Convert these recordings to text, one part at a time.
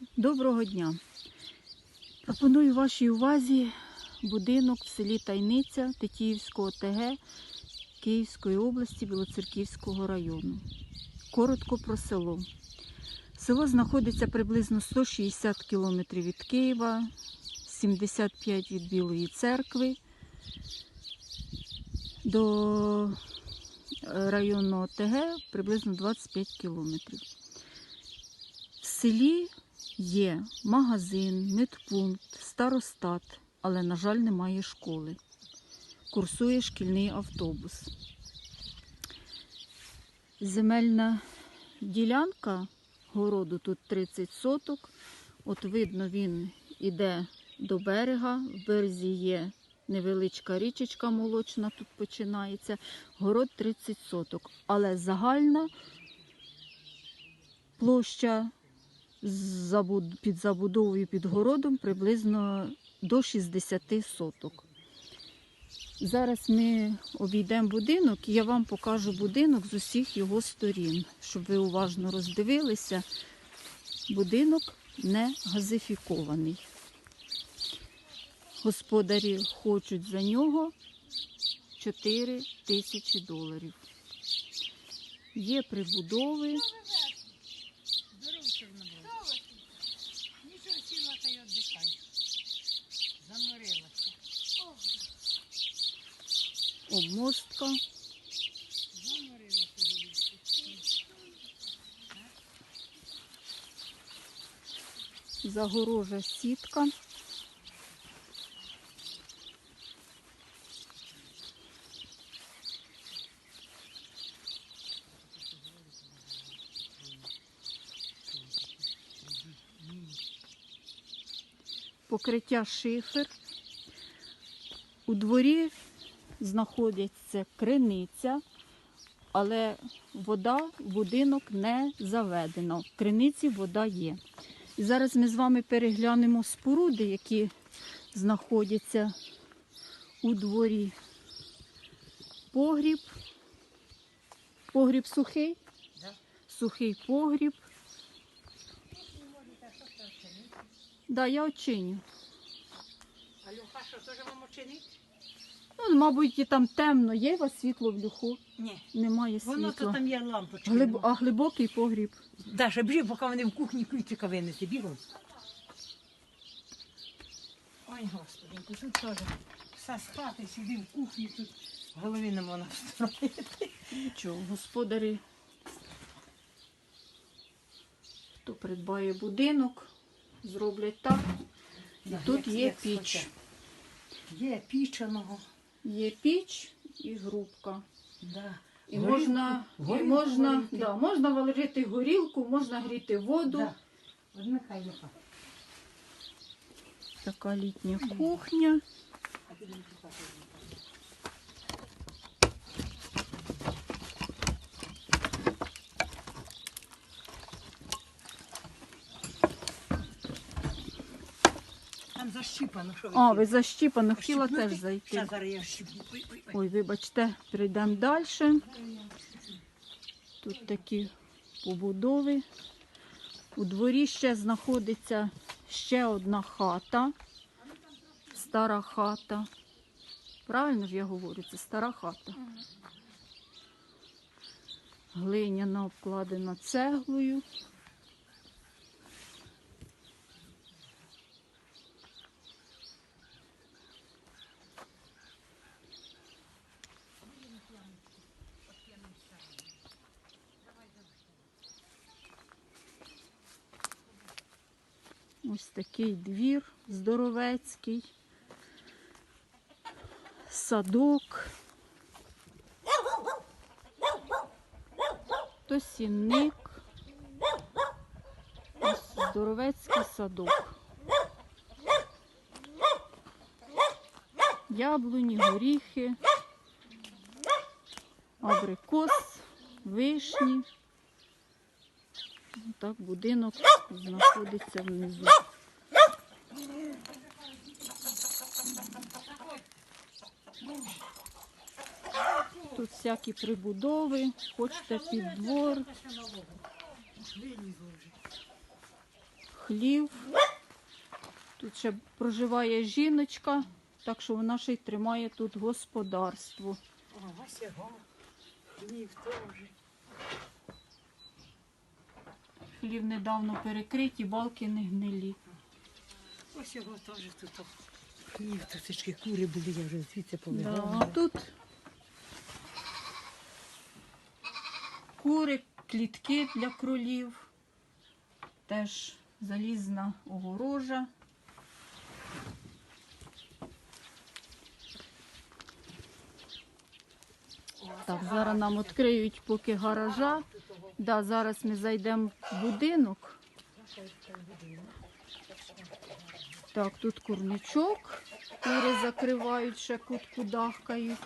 Доброго дня. Пропоную вашій увазі будинок в селі Тайниця Тетіївського ТГ Київської області Білоцерківського району. Коротко про село. Село знаходиться приблизно 160 кілометрів від Києва, 75 від Білої церкви. До е, районного ТГ приблизно 25 кілометрів. В селі є магазин, медпункт, старостат, але, на жаль, немає школи. Курсує шкільний автобус. Земельна ділянка городу тут 30 соток. От видно, він іде до берега. В березі є невеличка річечка молочна, тут починається. Город 30 соток. Але загальна площа під забудовою під городом приблизно до 60 соток. Зараз ми обійдемо будинок і я вам покажу будинок з усіх його сторін, щоб ви уважно роздивилися. Будинок не газифікований. Господарі хочуть за нього 4 тисячі доларів. Є прибудови. Обмостка. Загорожа сітка. Покриття шифер. У дворі знаходиться криниця, але вода в будинок не заведена. В криниці вода є. І зараз ми з вами переглянемо споруди, які знаходяться у дворі. Погріб. Погріб сухий. Да. Сухий погріб. Да, я очиню. А Люха що, теж вам очинить? Ну, мабуть, і там темно, є у вас світло в люху? Ні. Немає Воно то там є лампочка. Глиб... А глибокий погріб. Даша, біжи, поки вони в кухні ключика винесли. Бігом. Ой, господи, тут теж все з хати, сиди в кухні, тут голові не можна встроїти. Нічого, господарі, хто придбає будинок, зроблять так. І Да, тут є як піч. Є піченого. Є піч і грубка. Да. І Горілку- можна, і горілку можна, варити. да, можна варити горілку, можна гріти воду. Да. Така літня кухня. А ти мені покажи. Там защіпано, що А, ви защіпано, хотіла теж зайти. Щас зараз я щіпну. Ой, ой, ой. Ой, вибачте, прийдемо далі. Тут такі побудови. У дворі ще знаходиться ще одна хата. Стара хата. Правильно ж я говорю, це стара хата. Глиняна обкладена цеглою. Ось такий двір здоровецький. Садок. То сінник. Здоровецький садок. Яблуні, горіхи, абрикос, вишні. Так будинок знаходиться внизу. Тут всякі прибудови, хочете під двор, хлів. Тут ще проживає жіночка, так що вона ще й тримає тут господарство. Хлів недавно перекриті, балки не гнилі. Ось його теж тут. тут трішки кури були, я вже звідси Да, тут кури, клітки для кролів, теж залізна огорожа. Так, зараз нам відкриють поки гаража. Да, зараз ми зайдемо в будинок. Так, тут курничок. Кури закривають, ще кутку дахкають.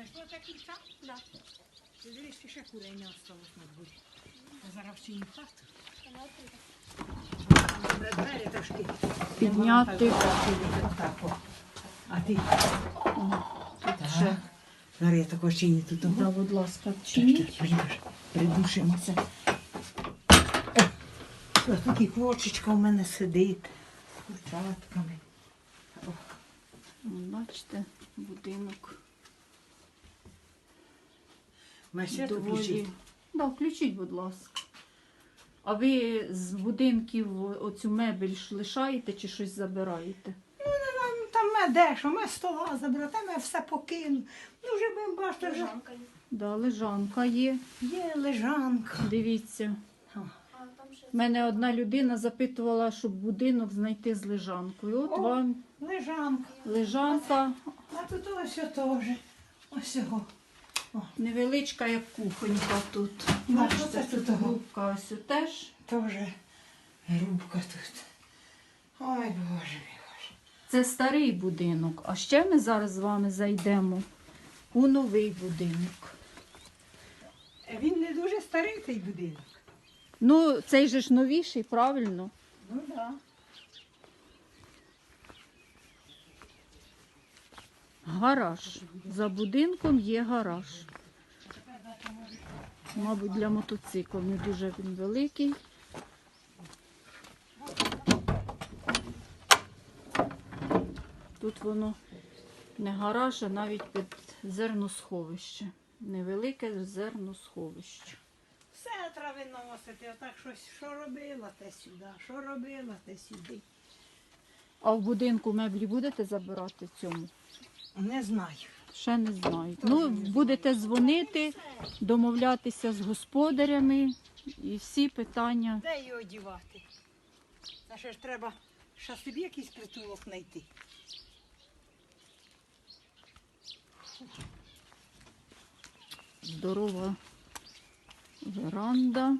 Зайшло такі так? Да. Ти дивись, ще курей не осталось. Я зараз всі хату. Підняти. А ти? Зараз я також чиню тут. Да, будь ласка, чиніть. Придушимося. Ось тут і квочечка у мене сидить. З курчатками. Бачите, будинок Маєш світ Да, включіть, будь ласка. А ви з будинків оцю мебель ж лишаєте чи щось забираєте? Ну, не Там ми дещо, ми стола забрати, ми все покину. Ну, вже будемо бачити, вже Да, лежанка є. є лежанка. Дивіться. О. Мене одна людина запитувала, щоб будинок знайти з лежанкою. От О. вам Лежанка. лежанка А тут ось теж. Ось його. Невеличка, як кухонька тут. Да, Бачите, тут грубка ось теж. Теж грубка тут. Ой, Боже мій Боже. Це старий будинок. А ще ми зараз з вами зайдемо у новий будинок. Він не дуже старий цей будинок. Ну, цей же ж новіший, правильно? Ну так. Да. Гараж. За будинком є гараж. Мабуть, для мотоциклів не дуже він великий. Тут воно не гараж, а навіть під зерносховище. Невелике зерносховище. Все треба виносити, отак щось, що робила те сюди, що робила те сюди. А в будинку меблі будете забирати цьому? Не знаю. Ще не знаю. Ну, будете дзвонити, домовлятися з господарями і всі питання. Де її одівати? Та ще ж треба ще собі якийсь притулок знайти. Здорова веранда,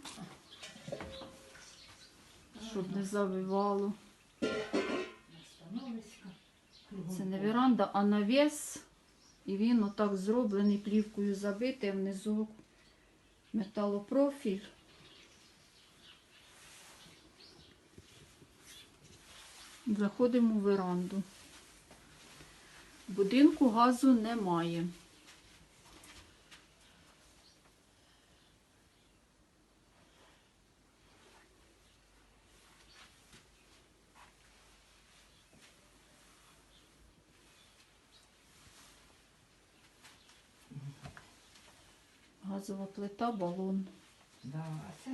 щоб не завивало. Це не веранда, а навіс. І він отак зроблений плівкою забитий, внизу металопрофіль. Заходимо в веранду. В будинку газу немає. Газова плита, балон. Да, це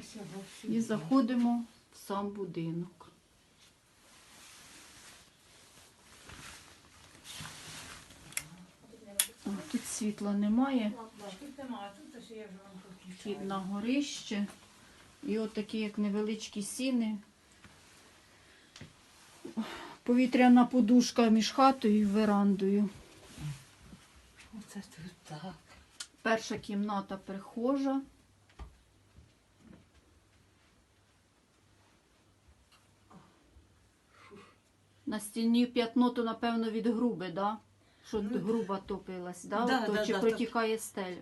ось його всі. І заходимо в сам будинок. О, тут світла немає. Тут ось я вже вам Вхід на горище. І от такі, як невеличкі сіни. Повітряна подушка між хатою і верандою. Оце тут так. Перша кімната прихожа. На стіні п'ятно, то напевно від груби, да? Що Ну, груба топилась, да? да, Ото да, чи да, протікає стеля.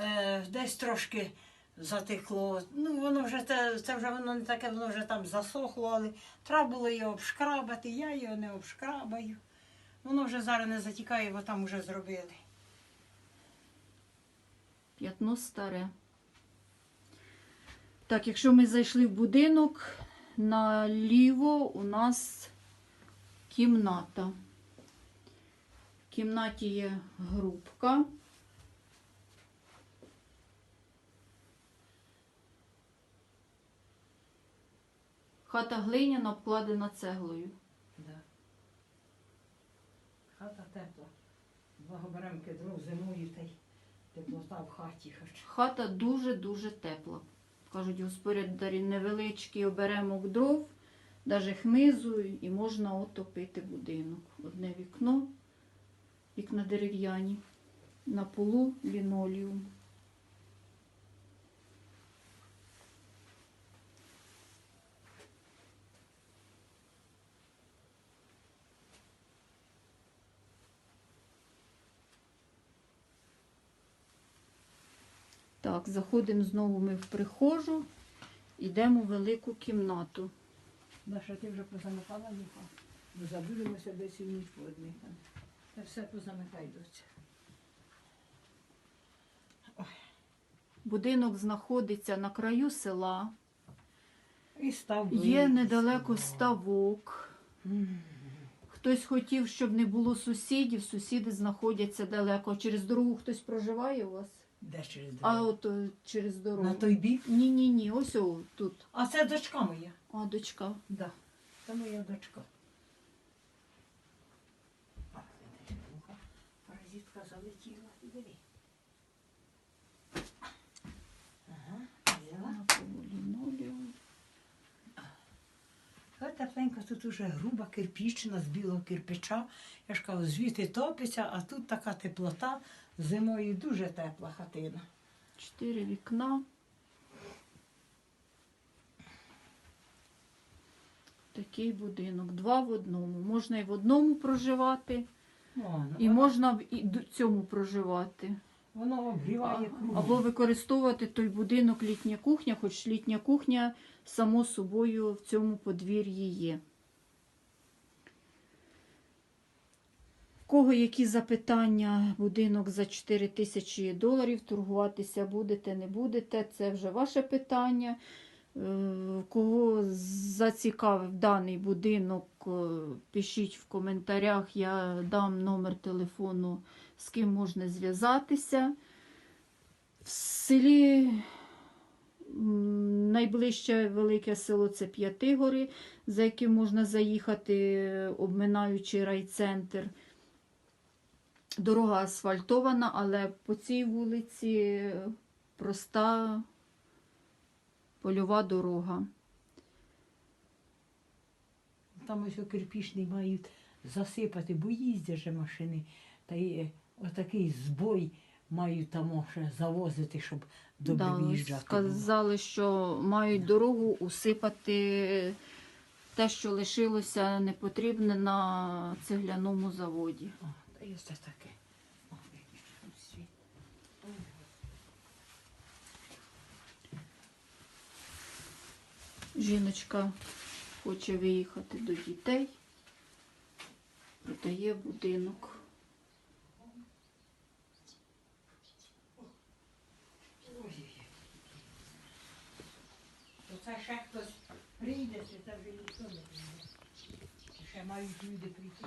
Е, десь трошки затекло. Ну, воно вже це, це вже воно не таке, воно вже там засохло, але треба було його обшкрабати, я його не обшкрабаю. Воно вже зараз не затікає, бо там вже зробили. П'ятно старе. Так, якщо ми зайшли в будинок, наліво у нас кімната. В кімнаті є грубка. Хата глиняна, обкладена цеглою. Да. Хата тепла. Два гоберемки дров зимою та теплота в хаті. Хата дуже-дуже тепла. Кажуть, господарі невеличкий оберемок дров, навіть хмизу, і можна отопити будинок. Одне вікно, вікна дерев'яні, на полу лінолеум. Так, заходимо знову ми в прихожу, йдемо в велику кімнату. Даша, ти вже позамикала ніха? Бо забудемося десь і в ніч водних. Та все позамикай доця. Будинок знаходиться на краю села, І став є недалеко ставок. Хтось хотів, щоб не було сусідів, сусіди знаходяться далеко. Через дорогу хтось проживає у вас? Де через дорогу? А от е, через дорогу. На той бік? Ні, ні, ні, ось о, тут. А це дочка моя. А, дочка. Да. Це моя дочка. А, видиш, муха, Паразитка залетіла. Диви. Ага, взяла. На полу лінолеум. Ось тепленько тут уже груба кирпічна з білого кирпича. Я ж кажу, звідти топиться, а тут така теплота. Зимою дуже тепла хатина. Чотири вікна. Такий будинок. Два в одному. Можна і в одному проживати, Воно, і воно, можна і д- цьому проживати. воно обгріває кругом. Або використовувати той будинок літня кухня, хоч літня кухня само собою в цьому подвір'ї є. Кого які запитання, будинок за 4 тисячі доларів, торгуватися будете, не будете, це вже ваше питання. Е, Кого зацікавив даний будинок, е, пишіть в коментарях, я дам номер телефону, з ким можна зв'язатися. В селі найближче велике село це П'ятигори, за яким можна заїхати, обминаючи райцентр. Дорога асфальтована, але по цій вулиці проста польова дорога. Там ось кирпічний мають засипати, бо їздять же машини. Та й е, отакий збой мають там ще завозити, щоб добре Да, виїжджати. було. сказали, що мають дорогу усипати те, що лишилося непотрібне на цегляному заводі. Є це таке. Жіночка хоче виїхати до дітей, продає будинок. Це ще хтось прийде, це вже ніхто не прийде. Ще мають люди прийти.